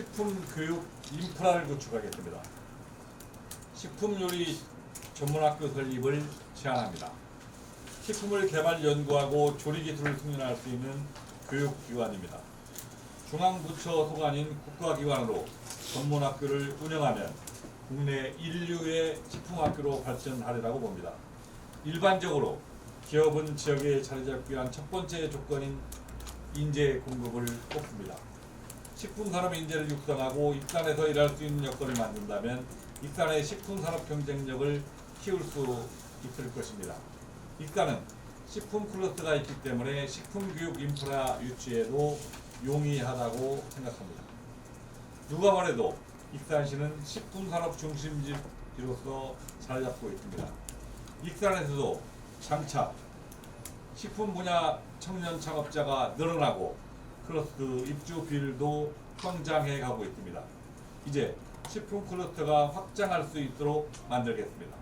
식품 교육 인프라를 구축하겠습니다. 식품 요리 전문학교 설립을 제안합니다. 식품을 개발 연구하고 조리 기술을 승인할 수 있는 교육기관입니다. 중앙부처 소관인 국가기관으로 전문학교를 운영하면 국내 인류의 식품학교로 발전하리라고 봅니다. 일반적으로 기업은 지역에 자리 잡기 위한 첫 번째 조건인 인재 공급을 꼽습니다. 식품 산업 인재를 육성하고 익산에서 일할 수 있는 여건을 만든다면 익산의 식품 산업 경쟁력을 키울 수 있을 것입니다. 익산은 식품 클러스가 있기 때문에 식품 교육 인프라 유치에도 용이하다고 생각합니다. 누가 뭐래도 익산시는 식품 산업 중심지로서 자리 잡고 있습니다. 익산에서도 장차 식품 분야 청년 창업자가 늘어나고 클러스터 입주 비율도 성장해 가고 있습니다. 이제 식품 클러스터가 확장할 수 있도록 만들겠습니다.